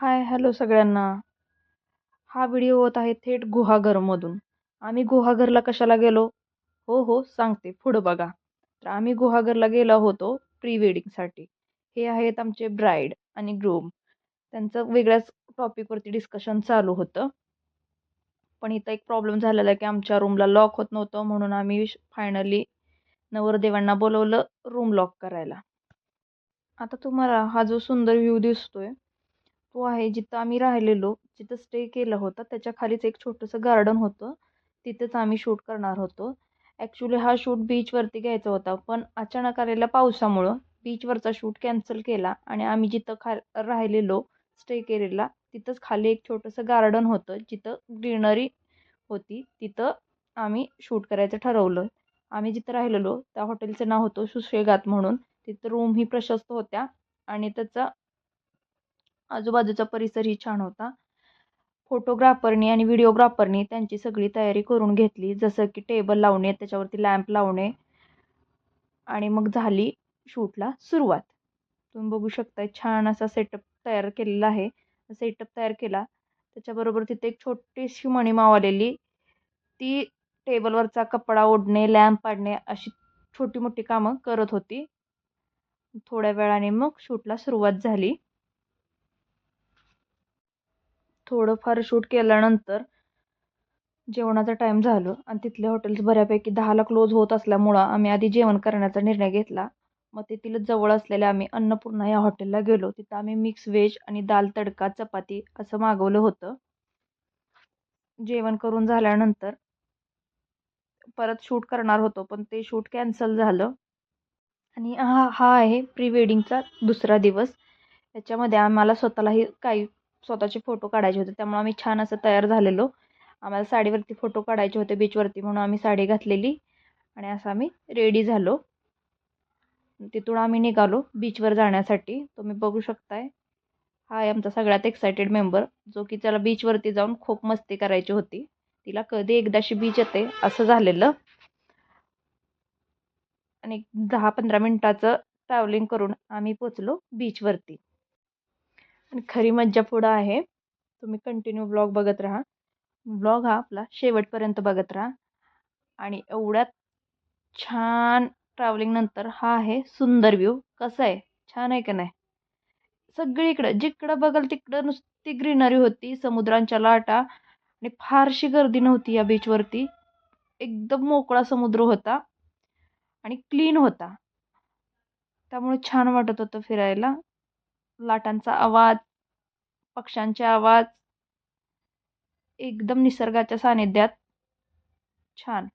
Hi hello सगळ्यांना. हा video होत आहे थेट गुहागरमधून. आम्ही गुहागरला कशाला गेलो? हो हो सांगते पुढं बघा. तर आम्ही गुहागरला गेलो होतो प्री वेडिंगसाठी हे आहेत आमचे ब्राईड आणि ग्रूम. त्यांचं वेगळ्याच टॉपिकवरती डिस्कशन चालू होतं. पण इथं एक प्रॉब्लेम झालेला आहे की आमच्या रूमला लॉक होत नव्हतं म्हणून आम्ही फायनली नवरदेवांना बोलवलं रूम लॉक करायला. आता तुम्हाला हा जो सुंदर व्ह्यू दिसतोय तो आहे जिथं आम्ही राहिलेलो जिथं स्टे केलं होतं त्याच्या खालीच एक छोटंसं गार्डन होतं. तिथेच आम्ही शूट करणार होतो. ॲक्च्युली हा शूट बीचवरती घ्यायचा होता पण अचानक आलेल्या पावसामुळं बीचवरचा शूट कॅन्सल केला आणि आम्ही जिथं खा राहिलेलो स्टे केलेला तिथंच खाली एक छोटंसं गार्डन होतं जिथं ग्रीनरी होती. तिथं आम्ही शूट करायचं ठरवलं. आम्ही जिथं राहिलेलो त्या हॉटेलचं नाव होतं सुशेगात म्हणून. तिथं रूमही प्रशस्त होत्या आणि त्याचा आजूबाजूचा परिसरही छान होता. फोटोग्राफरनी आणि व्हिडिओग्राफरनी त्यांची सगळी तयारी करून घेतली. जसं की टेबल लावणे त्याच्यावरती लॅम्प लावणे आणि मग झाली शूटला सुरुवात. तुम्ही बघू शकता छान असा सेटअप तयार केलेला आहे. सेटअप तयार केला. त्याच्याबरोबर तिथे एक छोटीशी मणी मावलेली ती टेबलवरचा कपडा ओढणे लॅम्प पाडणे अशी छोटी मोठी कामं करत होती. थोड्या वेळाने मग शूटला सुरुवात झाली. थोडंफार शूट केल्यानंतर जेवणाचा टाईम झालं. आणि तिथले हॉटेल्स बऱ्यापैकी दहाला क्लोज होत असल्यामुळं आम्ही आधी जेवण करण्याचा निर्णय घेतला. मग तेथील जवळ असलेल्या आम्ही अन्नपूर्णा या हॉटेलला गेलो. तिथं आम्ही मिक्स व्हेज आणि दाल तडका चपाती असं मागवलं होतं. जेवण करून झाल्यानंतर परत शूट करणार होतो पण ते शूट कॅन्सल झालं. आणि हा हा आहे प्री वेडिंगचा दुसरा दिवस. याच्यामध्ये आम्हाला स्वतःलाही काही स्वतःचे फोटो काढायचे होते. त्यामुळे आम्ही छान असं तयार झालेलो. आम्हाला साडीवरती फोटो काढायचे होते बीचवरती म्हणून आम्ही साडी घातलेली आणि असं आम्ही रेडी झालो. तिथून आम्ही निघालो बीचवर जाण्यासाठी. तुम्ही बघू शकताय. हा आहे आमचा सगळ्यात एक्सायटेड मेंबर जो की त्याला बीचवरती जाऊन खूप मस्ती करायची होती. तिला कधी एकदाशी बीच येते असं झालेलं. आणि दहा पंधरा मिनटाचं ट्रॅव्हलिंग करून आम्ही पोचलो बीचवरती आणि खरी मज्जा पुढं आहे. तुम्ही कंटिन्यू ब्लॉग बघत राहा. ब्लॉग हा आपला शेवटपर्यंत बघत राहा. आणि एवढ्यात छान ट्रॅव्हलिंगनंतर हा आहे सुंदर व्ह्यू कसा आहे? छान आहे का नाही? सगळीकडं जिकडं बघाल तिकडं नुसती ग्रीनरी होती समुद्रांच्या लाटा आणि फारशी गर्दी नव्हती या बीचवरती एकदम मोकळा समुद्र होता आणि क्लीन होता. त्यामुळे छान वाटत होतं फिरायला. लाटांचा आवाज पक्ष्यांचे आवाज एकदम निसर्गाच्या सानिध्यात छान.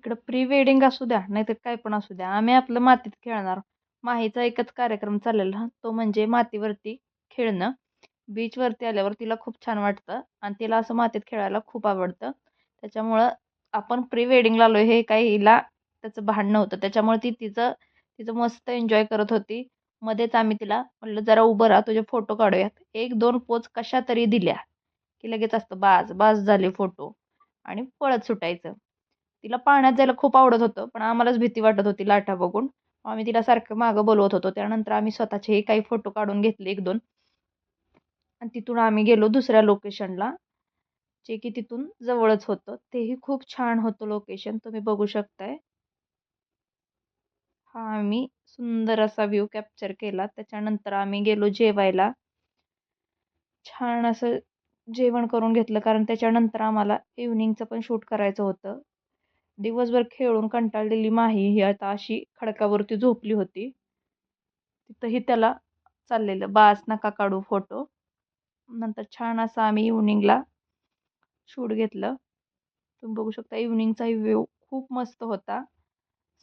इकडं प्री वेडिंग असू द्या नाहीतर काय पण असू द्या. आम्ही आपलं मातीत खेळणार. माहीचा एकच कार्यक्रम चाललेला तो म्हणजे मातीवरती खेळणं. बीचवरती आल्यावर तिला खूप छान वाटतं आणि तिला असं मातीत खेळायला खूप आवडतं. त्याच्यामुळं आपण प्री वेडिंगला आलो हे काही हिला त्याचं भांडणं होतं त्याच्यामुळे ती तिचं तिचं मस्त एन्जॉय करत होती. मध्येच आम्ही तिला म्हटलं जरा उभं राहा तुझे फोटो काढूयात. एक दोन पोच कशा तरी दिल्या की लगेच असतं बाज बाज झाले फोटो आणि पळत सुटायचं. तिला पाण्यात जायला खूप आवडत होतं पण आम्हालाच भीती वाटत होती लाटा बघून. आम्ही तिला सारखं मागं बोलवत होतो. त्यानंतर आम्ही स्वतःचेही काही फोटो काढून घेतले एक दोन. आणि तिथून आम्ही गेलो दुसऱ्या लोकेशनला जे की तिथून जवळच होतं. तेही खूप छान होतं लोकेशन. तुम्ही बघू शकताय. हा आम्ही सुंदर असा व्ह्यू कॅप्चर केला. त्याच्यानंतर आम्ही गेलो जेवायला. छान असं जेवण करून घेतलं कारण त्याच्यानंतर आम्हाला इव्हनिंगचं पण शूट करायचं होतं. दिवसभर खेळून कंटाळलेली माही ही आता अशी खडकावरती झोपली होती. तिथंही त्याला चाललेलं बास नका काढू फोटो. नंतर छान असं आम्ही इव्हनिंगला शूट घेतलं. तुम्ही बघू शकता इव्हनिंगचाही व्ह्यू खूप मस्त होता.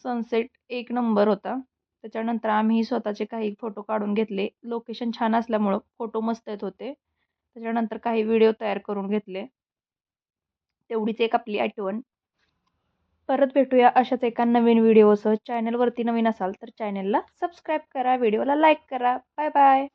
सनसेट एक नंबर होता. त्याच्यानंतर आम्ही स्वतःचे काही फोटो काढून घेतले. लोकेशन छान असल्यामुळं फोटो मस्त येत होते. त्याच्यानंतर काही व्हिडिओ तयार करून घेतले. तेवढीच एक आपली आठवण. परत भेटूया अशाच एका नवीन व्हिडिओसह चॅनलवरती नवीन असाल तर चॅनलला सबस्क्राईब करा व्हिडिओला लाईक करा. Bye bye